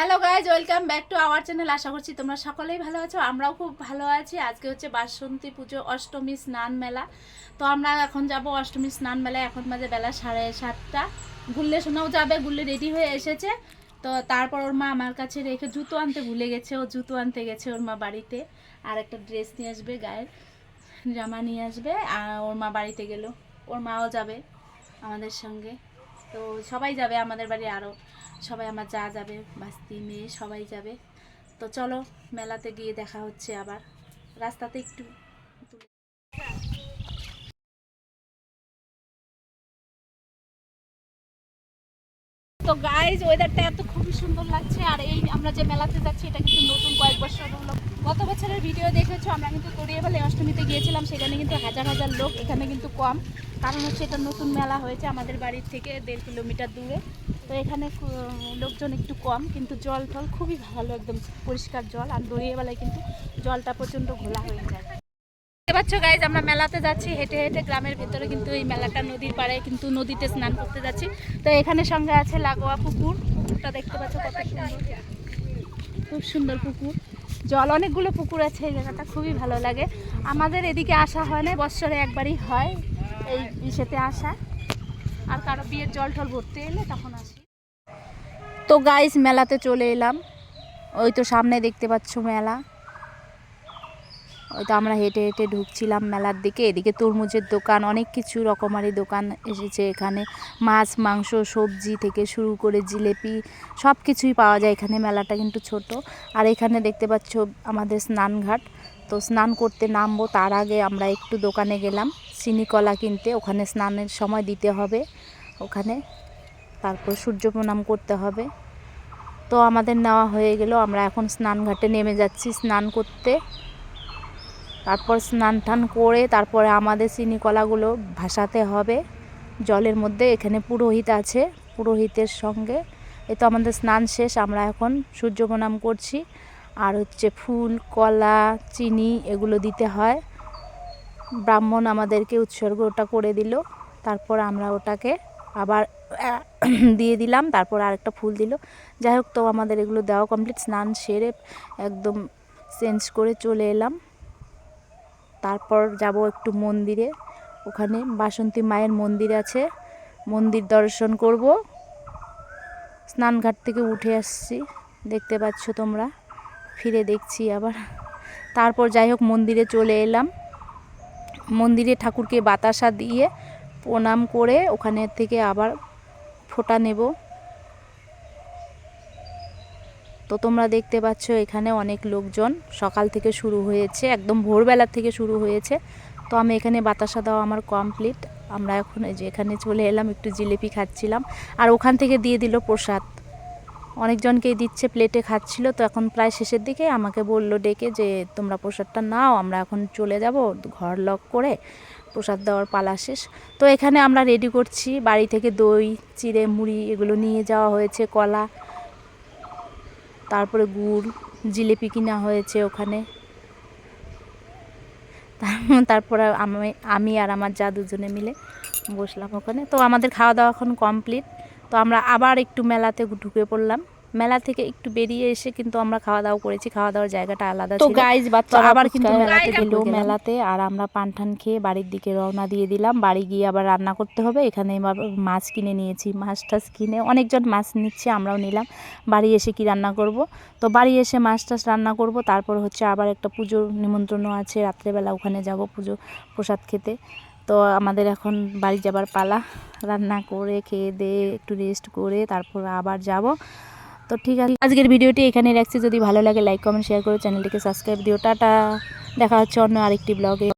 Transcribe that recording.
Hello guys welcome back to our channel আশা করছি তোমরা সকলেই ভালো আছো, আমরাও খুব ভালো আছি। আজকে হচ্ছে বাসন্তী পুজো, অষ্টমী স্নান মেলা। তো আমরা এখন যাব অষ্টমী স্নান মেলায়, এখন মাঝে বেলা সাড়ে সাতটা। গুল্লে শোনাও যাবে, গুল্লে রেডি হয়ে এসেছে। তো তারপর ওর মা আমার কাছে রেখে জুতো আনতে ভুলে গেছে, ও জুতো আনতে গেছে ওর মা বাড়িতে। আর একটা ড্রেস নিয়ে আসবে, গায়ের জামা নিয়ে আসবে। আর ওর মা বাড়িতে গেল, ওর মাও যাবে আমাদের সঙ্গে। তো সবাই যাবে আমাদের বাড়ি আরও সবাই আমার যা যাবে বাস্তি মেয়ে সবাই যাবে। তো চলো, মেলাতে গিয়ে দেখা হচ্ছে আবার। রাস্তাতে একটু তো গাইজ ওয়েদারটা এত খুবই সুন্দর লাগছে, আর এই আমরা যে মেলাতে যাচ্ছি, এটা কিন্তু নতুন কয়েক বছর হলো। গত বছরের ভিডিও দেখেছ, আমরা কিন্তু তরিয়াবালে অষ্টমীতে গিয়েছিলাম, সেখানে কিন্তু হাজার হাজার লোক, এখানে কিন্তু কম। কারণ হচ্ছে এটা নতুন মেলা হয়েছে আমাদের বাড়ির থেকে দেড় কিলোমিটার দূরে। তো এখানে লোকজন একটু কম, কিন্তু জল টল খুবই ভালো, একদম পরিষ্কার জল, আর দরিয়াবেলায় কিন্তু জলটা প্রচণ্ড ঘোলা হয়ে যায়। পাচ্ছ গাইজ আমরা মেলাতে যাচ্ছি, হেঁটে হেঁটে গ্রামের ভিতরে কিন্তু এই মেলাটা নদীর পাড়ে কিন্তু নদীতে স্নান করতে যাচ্ছি। তো এখানে সঙ্গে আছে লাগোয়া পুকুর। পুকুরটা দেখতে পাচ্ছ কত খুব সুন্দর পুকুর। জল, অনেকগুলো পুকুর আছে এই জায়গাটা, খুবই ভালো লাগে। আমাদের এদিকে আসা হয় না, বৎসরে একবারই হয় এই ইসেতে আসা। আর কারও বিয়ের জল টল ভরতে এলে তখন আসি। তো গাইস মেলাতে চলে এলাম। ওই তো সামনে দেখতে পাচ্ছ মেলা। তো আমরা হেঁটে হেঁটে ঢুকছিলাম মেলার দিকে। এদিকে তরমুজের দোকান, অনেক কিছু রকমারি দোকান এসেছে এখানে। মাছ, মাংস, সবজি থেকে শুরু করে জিলেপি সব কিছুই পাওয়া যায় এখানে। মেলাটা কিন্তু ছোট। আর এখানে দেখতে পাচ্ছ আমাদের স্নানঘাট। তো স্নান করতে নামবো, তার আগে আমরা একটু দোকানে গেলাম। চিনি কলা কিনতে, ওখানে স্নানের সময় দিতে হবে ওখানে। তারপর সূর্য প্রণাম করতে হবে। তো আমাদের নেওয়া হয়ে গেল। আমরা এখন স্নানঘাটে নেমে যাচ্ছি। স্নান করতে তারপর স্নান টান করে তারপরে আমাদের চিনি কলাগুলো ভাসাতে হবে। জলের মধ্যে এখানে পুরোহিত আছে, পুরোহিতের সঙ্গে। এ তো আমাদের স্নান শেষ, আমরা এখন সূর্য প্রণাম করছি। আর হচ্ছে ফুল, কলা, চিনি এগুলো দিতে হয়। ব্রাহ্মণ আমাদেরকে উৎসর্গ ওটা করে দিল, তারপর আমরা ওটাকে আবার দিয়ে দিলাম, তারপর আরেকটা ফুল দিল। যাই হোক, তো আমাদের এগুলো দেওয়া কমপ্লিট স্নান সেরে একদম চেঞ্জ করে চলে এলাম। তারপর যাব একটু মন্দিরে। ওখানে বাসন্তী মায়ের মন্দির আছে। মন্দির দর্শন করব। স্নানঘাট থেকে উঠে আসছি। দেখতে পাচ্ছ তোমরা। ফিরে দেখছি আবার। তারপর যাই হোক, মন্দিরে চলে এলাম। মন্দিরে ঠাকুরকে বাতাসা দিয়ে প্রণাম করে ওখানে থেকে আবার ফোঁটা নেব। তো তোমরা দেখতে পাচ্ছ এখানে অনেক লোকজন। সকাল থেকে শুরু হয়েছে, একদম ভোরবেলা থেকে শুরু হয়েছে। তো আমি এখানে বাতাসা দেওয়া আমার কমপ্লিট আমরা এখন এই যে এখানে চলে এলাম, একটু জিলিপি খাচ্ছিলাম। আর ওখান থেকে দিয়ে দিল প্রসাদ। অনেকজনকেই দিচ্ছে প্লেটে খাচ্ছিল। তো এখন প্রায় শেষের দিকে আমাকে বলল, ডেকে যে, তোমরা প্রসাদটা নাও, আমরা এখন চলে যাব, ঘর লক করে প্রসাদ দেওয়ার পালা শেষ। তো এখানে আমরা রেডি করছি। বাড়ি থেকে দই, চিড়ে, মুড়ি এগুলো নিয়ে যাওয়া হয়েছে, কলা। তারপরে গুড়, জিলিপি কিনা হয়েছে ওখানে। তারপরে আমি আমি আর আমার যা দুজনে মিলে বসলাম ওখানে। তো আমাদের খাওয়া দাওয়া এখন কমপ্লিট তো আমরা আবার একটু মেলাতে ঢুকে পড়লাম। মেলা থেকে একটু বেরিয়ে এসে কিন্তু আমরা খাওয়া দাওয়া করেছি। খাওয়া দাওয়ার জায়গাটা আলাদা তো গাইজ তো বাচ্চারা আবার কিন্তু মেলাতে গেল মেলাতে আর আমরা পান ঠান খেয়ে বাড়ির দিকে রওনা দিয়ে দিলাম। বাড়ি গিয়ে আবার রান্না করতে হবে। এখানে মাছ কিনে নিয়েছি মাছ টাছ কিনে। অনেকজন মাছ নিচ্ছে আমরাও নিলাম। বাড়ি এসে কি রান্না করব? তো বাড়ি এসে মাছ টাছ রান্না করব। তারপর হচ্ছে আবার একটা পুজোর নিমন্ত্রণও আছে। রাত্রেবেলা ওখানে যাব পুজো প্রসাদ খেতে। তো আমাদের এখন বাড়ি যাবার পালা। রান্না করে খেয়ে দিয়ে একটু রেস্ট করে তারপর আবার যাব। তো ঠিক আছে। আজকের ভিডিওটি এখানে রাখছি। যদি ভালো লাগে লাইক কমেন্ট শেয়ার করে চ্যানেলটিকে সাবস্ক্রাইব দিও। টাটা। দেখা হচ্ছে অন্য আরেকটি ব্লগে